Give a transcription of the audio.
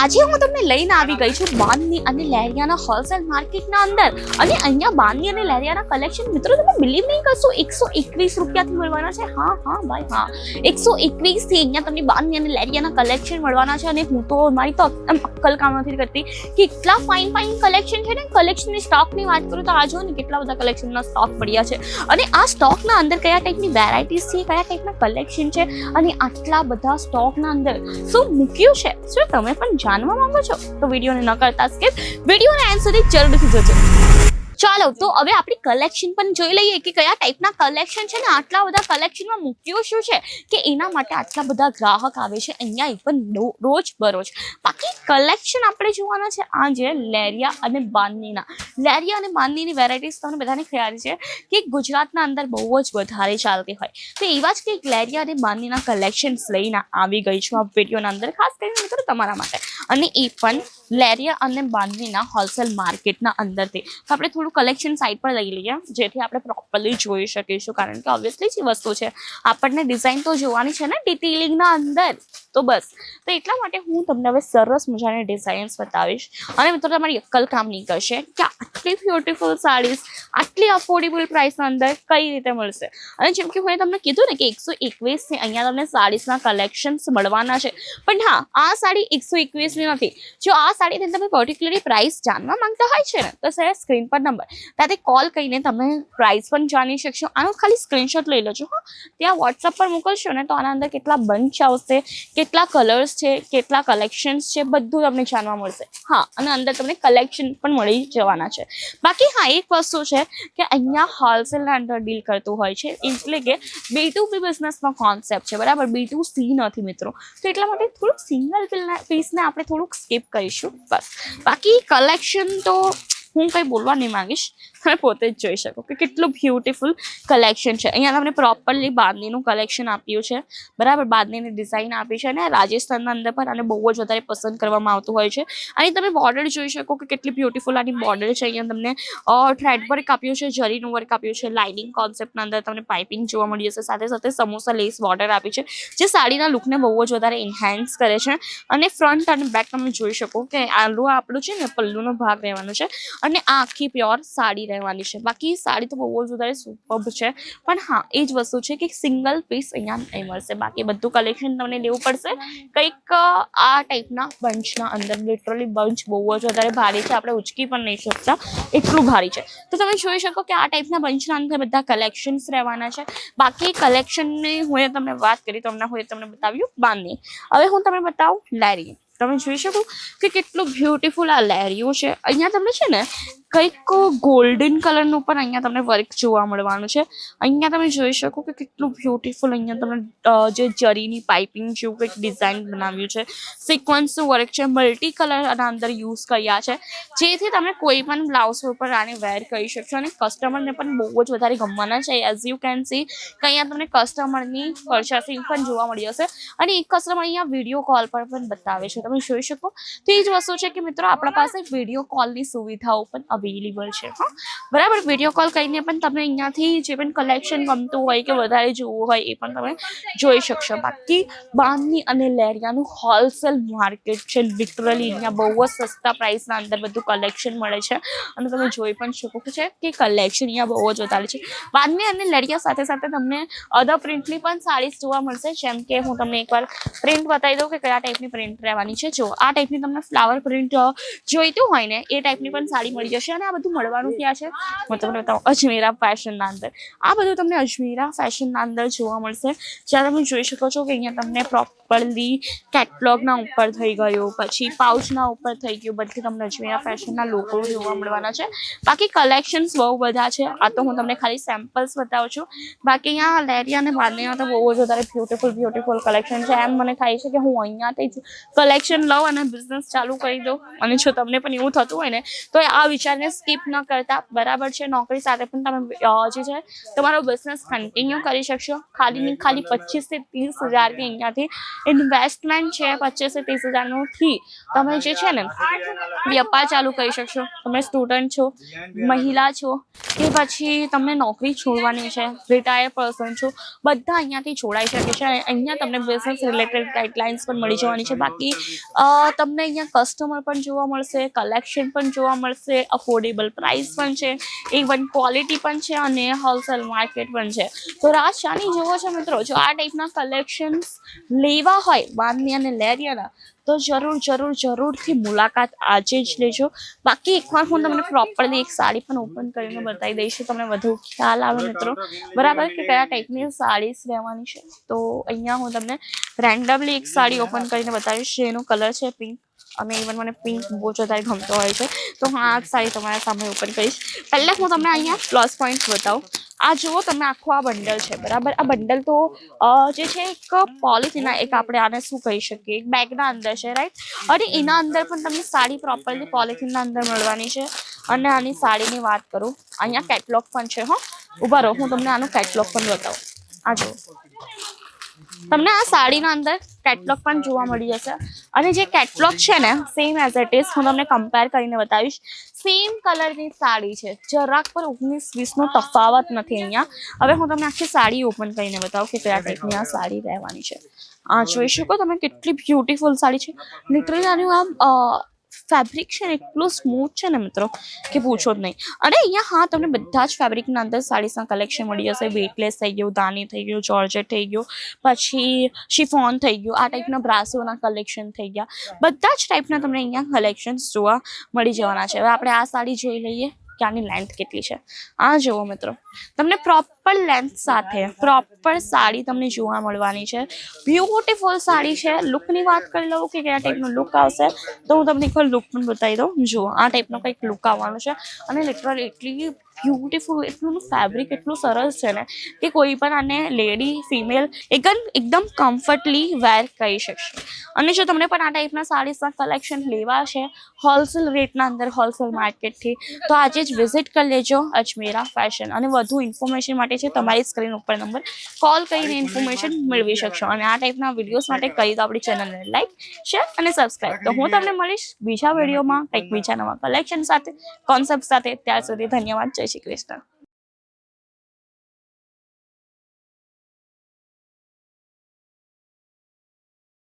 આજે હું તમને લઈને આવી ગઈ છું બાંધની અને લહેરિયાના હોલસેલ માર્કેટના અંદર. અને અહીંયા બાંધની અને લહેરિયાના કલેક્શન મિત્રો તમે બિલીવ નહીં કરશો, એકસો એકવીસ રૂપિયાથી મળવાના છે. હા હા, ભાઈ, હા. એકસો એકવીસથી અહીંયા તમને બાંધની અને લહેરિયાના કલેક્શન મળવાના છે. અને હું તો મારી તો અક્કલ કામ નથી કરતી. કે એટલા ફાઇન ફાઇન કલેક્શન છે ને? કલેક્શનની સ્ટોકની વાત કરું તો આ જો ને કેટલા બધા કલેક્શનના સ્ટોક પડ્યા છે. અને આ સ્ટોકના અંદર કયા ટાઈપની વેરાયટીઝ છે, કયા ટાઈપના કલેક્શન છે? અને આટલા બધા સ્ટોકના અંદર શું મૂક્યું છે? શું તમે પણ જાણવા માંગો છો, તો વિડીયોને ન કરતા સ્કીપ વિડીયોને એન્ડ સુધી જરૂરથી જોજો. ચાલો, તો હવે આપણી કલેક્શન પણ જોઈ લઈએ કે કયા ટાઈપના કલેક્શન છે ને આટલા બધા કલેક્શનમાં મૂક્યું શું છે, કે એના માટે આટલા બધા ગ્રાહક આવે છે, અહીંયા પણ રોજ બરોજ. બાકી કલેક્શન આપણે જોવાના છે આ જે લેરિયા અને બાંધણીના. લેરિયા અને બાંધણીની વેરાયટીઝ તમને બધાને ખ્યાલ છે કે ગુજરાતના અંદર બહુ જ વધારે ચાલતી હોય. તો એવા જ કંઈક લેરિયા અને બાંધણીના કલેક્શન્સ લઈને આવી ગઈ છું આ વિડીયોના અંદર, ખાસ કરીને મિત્રો તમારા માટે. અને એ પણ લેરિયા અને બાંધવીના હોલસેલ માર્કેટના અંદરથી. તો આપણે થોડું કલેક્શન સાઈડ પર લઈ લઈએ, જેથી આપણે પ્રોપરલી જોઈ શકીશું. કારણ કે ઓબ્વિયસલી જે વસ્તુ છે. આપણને ડિઝાઇન તો જોવાની છે ને ડિટેલિંગના અંદર. તો બસ. તો એટલા માટે હું તમને હવે સરસ મજાની ડિઝાઇન્સ બતાવીશ. અને મિત્રો, તમારી અક્કલ કામ નહીં કરશે કે આટલી બ્યુટીફુલ સાડીઝ આટલી અફોર્ડેબલ પ્રાઇસના અંદર કઈ રીતે મળશે? અને જેમ કે મેં તમને કીધું ને કે એકસો એકવીસની અહીંયા તમને સાડીઝના કલેક્શન્સ મળવાના છે. પણ હા, આ સાડી એકસો એકવીસની નથી. જો આ સાડીની તમે પર્ટિક્યુલરલી પ્રાઇસ જાણવા માંગતા હોય છે ને, તો સર સ્ક્રીન પર નંબર ત્યાંથી કોલ કરીને તમે પ્રાઇસ પણ જાણી શકશો. આનો ખાલી સ્ક્રીનશોટ લઈ લેજો, હા. ત્યાં વોટ્સઅપ પર મોકલશો ને, તો આના અંદર કેટલા બંચ આવશે કેટલા કલર્સ છે, કેટલા કલેક્શન્સ છે, બધું તમને જાણવા મળશે. હા, અને અંદર તમને કલેક્શન પણ મળી જવાના છે. બાકી હા, એક વસ્તુ છે કે અહીંયા હોલસેલના અંદર ડીલ કરતું હોય છે, એટલે કે બી ટુ બી બિઝનેસનો કોન્સેપ્ટ છે, બરાબર? બી ટુ સી નથી મિત્રો. તો એટલા માટે થોડુંક સિંગલ પીસને આપણે થોડુંક સ્કીપ કરીશું, બસ. બાકી કલેક્શન તો હું કંઈ બોલવા નહીં માંગીશ. તમે પોતે જ જોઈ શકો કે કેટલું બ્યુટીફુલ કલેક્શન છે. અહીંયા તમને પ્રોપરલી બાંધણીનું કલેક્શન આપ્યું છે. બરાબર, બાંધણીની ડિઝાઇન આપી છે અને રાજસ્થાનના અંદર પણ આને બહુ જ વધારે પસંદ કરવામાં આવતું હોય છે. અને તમે બોર્ડર જોઈ શકો કે કેટલી બ્યુટીફુલ આની બોર્ડર છે. અહીંયા તમને થ્રેડ વર્ક આપ્યું છે જરીનું વર્ક આપ્યું છે લાઇનિંગ કોન્સેપ્ટના અંદર તમને પાઇપિંગ જોવા મળી જશે. સાથે સાથે સમોસા લેસ બોર્ડર આપી છે, જે સાડીના લુકને બહુ જ વધારે ઇન્હાન્સ કરે છે. અને ફ્રન્ટ અને બેક તમે જોઈ શકો કે આલુ આપણું છે ને પલ્લુનો ભાગ રહેવાનો છે. અને આ આખી પ્યોર સાડી રહેવાની છે. બાકી સાડી તો બહુ જ વધારે સુપર્બ છે. પણ હા, એ જ વસ્તુ છે કે સિંગલ પીસ અહીંયા નહીં મળશે. બાકી બધું કલેક્શન તમને લેવું પડશે. કંઈક આ ટાઈપના બંચના અંદર લિટરલી બંચ બહુ જ વધારે ભારે છે. આપણે ઉચકી પણ નહીં શકતા. એટલું ભારી છે. તો તમે જોઈ શકો કે આ ટાઈપના બંચના અંદર બધા કલેક્શન્સ રહેવાના છે. બાકી કલેક્શનની હું તમને વાત કરી તો હમણાં હું તમને બતાવ્યું બાંધી હવે હું તમને બતાવું લેરી તમે જોઈ શકો કે કેટલું બ્યુટીફુલ આ લેરિયું છે. અહીંયા તમને છે ને કંઈક ગોલ્ડન કલરનું પણ અહીંયા તમને વર્ક જોવા મળવાનું છે. અહીંયા તમે જોઈ શકો કે કેટલું બ્યુટીફુલ અહીંયા તમને જે જરીની પાઇપિંગ જેવું કંઈક ડિઝાઇન બનાવ્યું છે. સિક્વન્સનું વર્ક છે. મલ્ટી કલર આના અંદર યુઝ કર્યા છે. જેથી તમે કોઈ પણ બ્લાઉઝ ઉપર આને વેર કરી શકશો અને કસ્ટમરને પણ બહુ જ વધારે ગમવાના છે. એઝ યુ કેન સી કે અહીંયા તમને કસ્ટમરની પર્ચેસિંગ પણ જોવા મળી હશે. અને એક કસ્ટમર અહીંયા વીડિયો કોલ પર પણ બતાવે છે. તમે જોઈ શકો? તો એ જ વસ્તુ છે કે મિત્રો, આપણા પાસે વીડિયો કોલની સુવિધાઓ પણ અવેલેબલ છે, હા. બરાબર વીડિયો કોલ કરીને પણ તમે અહીંયાથી જે પણ કલેક્શન ગમતું હોય કે વધારે જોવું હોય એ પણ તમે જોઈ શકશો. બાકી બાંધની અને લેરિયાનું હોલસેલ માર્કેટ છે લિટરલી અહીંયા બહુ જ સસ્તા પ્રાઇસના અંદર બધું કલેક્શન મળે છે. અને તમે જોઈ પણ શકો છો કે કલેક્શન અહીંયા બહુ જ વધારે છે. બાંધની અને લેરિયા સાથે સાથે તમને અધર પ્રિન્ટની પણ સાડીઝ જોવા મળશે. જેમ કે હું તમને એકવાર પ્રિન્ટ બતાવી દઉં કે કયા ટાઈપની પ્રિન્ટ રહેવાની છે. જો આ ટાઈપની તમને ફ્લાવર પ્રિન્ટ જોઈતું હોય ને, એ ટાઈપની પણ સાડી મળી જશે. અને આ બધું મળવાનું ક્યાં છે? હું તમને બતાવું. અજમેરા ફેશનના અંદર. આ બધું તમને અજમેરા ફેશનના અંદર જોવા મળશે. જ્યાં તમે જોઈ શકો છો કે અહીંયા તમને પ્રોપરલી કેટલોગના ઉપર થઈ ગયું પછી પાઉચના ઉપર થઈ ગયું બધી તમને અજમેરા ફેશનના લોકો જોવા મળવાના છે. બાકી કલેક્શન્સ બહુ બધા છે. આ તો હું તમને ખાલી સેમ્પલ્સ બતાવું છું. બાકી અહીંયા લેરિયા અને બાંધણીમાં તો બહુ જ વધારે બ્યુટીફુલ બ્યુટીફુલ કલેક્શન છે. એમ મને થાય છે કે હું અહીંયાથી જ કલેક્શન લઉં અને બિઝનેસ ચાલુ કરી દઉં. અને જો તમને પણ એવું થતું હોય ને તો આ વિચારને સ્કીપ ન કરતા. બરાબર છે, નોકરી સાથે પણ તમે જે છે, તમારો બિઝનેસ કન્ટિન્યુ કરી શકશો. ખાલી ને ખાલી પચીસથી ત્રીસ હજારથી અહીંયાથી ઇન્વેસ્ટમેન્ટ છે પચીસથી ત્રીસ હજારનું થી તમે જે છે ને વેપાર ચાલુ કરી શકશો. તમે સ્ટુડન્ટ છો, મહિલા છો, કે પછી તમને નોકરી છોડવાની છે રિટાયર પર્સન છો, બધા અહીંયાથી છોડાઈ શકે છે. અહીંયા તમને બિઝનેસ રિલેટેડ ગાઈડલાઇન્સ પણ મળી જવાની છે. બાકી તમને અહીંયા કસ્ટમર પણ જોવા મળશે કલેક્શન પણ જોવા મળશે અફોર્ડેબલ પ્રાઇસ પણ છે ઇવન ક્વોલિટી પણ છે અને હોલસેલ માર્કેટ પણ છે. તો રાજ શાની જુઓ છો મિત્રો, જો આ ટાઈપના કલેક્શન્સ લેવા હોય બાંધની અને લેરિયાના, તો જરૂર જરૂર, જરૂરથી મુલાકાત આજે જ લેજો. બાકી એકવાર હું તમને પ્રોપરલી એક સાડી પણ ઓપન કરીને બતાવી દઈશ તમને વધુ ખ્યાલ આવે મિત્રો. બરાબર કે કયા ટાઈપની સાડીસ રહેવાની છે? તો અહીંયા હું તમને રેન્ડમલી એક સાડી ઓપન કરીને બતાવીશ, જેનો કલર છે પિંક અને ઇવન મને પિંક બહુ જ વધારે ગમતો હોય છે. તો હું આ સાડી તમારા સામે ઓપન કરીશ. પહેલાં હું તમને અહીંયા પ્લસ પોઈન્ટ બતાવું. આ જુઓ તમે આખું આ બંડલ છે, બરાબર? આ બંડલ તો જે છે એક પોલિથીના એક આપણે આને શું કહી શકીએ? એક બેગના અંદર છે રાઈટ અને એના અંદર પણ તમને સાડી પ્રોપરલી પોલિથીનના અંદર મળવાની છે. અને આની સાડીની વાત કરું. અહીંયા કેટલોગ પણ છે, હો. ઊભા રહો, હું તમને આનું કેટલોગ પણ બતાવું. આ જુઓ. તમને આ સાડીના અંદર કેટલોગ પણ જોવા મળી જશે અને જે કેટલોગ છે ને સેમ એઝ ઇટ ઇઝ હું તમને કમ્પેર કરીને બતાવીશ. સેમ કલરની સાડી છે. જરાક પર ઓગણીસ, વીસનો તફાવત નથી અહીંયા. હવે હું તમને આખી સાડી ઓપન કરીને બતાવું કે કયા ટાઈપની આ સાડી રહેવાની છે. આ જોઈ શકો તમે કેટલી બ્યુટીફુલ સાડી છે. લિટરલી આનું આમ ફેબ્રિક છે ને એટલું સ્મૂથ છે ને મિત્રો, કે પૂછો જ નહીં. અને અહીંયા, હા, તમને બધા જ ફેબ્રિકના અંદર સાડીસના કલેક્શન મળી જશે. વેટલેસ થઈ ગયું, દાની થઈ ગયું જોર્જેટ થઈ ગયું, પછી શિફોન થઈ ગયું, આ ટાઈપના બ્રાસોના કલેક્શન થઈ ગયા. બધા જ ટાઈપના તમને અહીંયા કલેક્શન્સ જોવા મળી જવાના છે. હવે આપણે આ સાડી જોઈ લઈએ. કે આની લેન્થ કેટલી છે? આ જુઓ મિત્રો. તમને પ્રોપર લેન્થ સાથે પ્રોપર સાડી તમને જોવા મળવાની છે. બ્યુટીફુલ સાડી છે. લુકની વાત કરી લઉં કે કયા ટાઈપનો લુક આવશે, તો હું તમને એકવાર લુક પણ બતાવી દઉં. જુઓ, આ ટાઈપનો કંઈક લુક આવવાનો છે. અને લિટરલ એટલી બ્યુટીફુલ એટલું ફેબ્રિક એટલું સરસ છે ને, કે કોઈ પણ આને લેડી ફિમેલ એકદમ એકદમ કમ્ફર્ટલી વેર કરી શકશે. અને જો તમને પણ આ ટાઈપના સાડીસના કલેક્શન લેવા છે હોલસેલ રેટના અંદર હોલસેલ માર્કેટથી તો આજે જ વિઝિટ કરી લેજો અજમેરા ફેશન અને વધુ ઇન્ફોર્મેશન માટે છે તમારી સ્ક્રીન ઉપર નંબર કોલ કરીને ઇન્ફોર્મેશન મેળવી શકશો. અને આ ટાઈપના વિડીયોઝ માટે કરી દો આપણી ચેનલને લાઈક શેર અને સબસ્ક્રાઈબ તો હું તમને મળીશ બીજા વિડીયોમાં કંઈક બીજા નવા કલેક્શન સાથે કોન્સેપ્ટ સાથે. ત્યાર સુધી ધન્યવાદ. જય કૃષ્ણ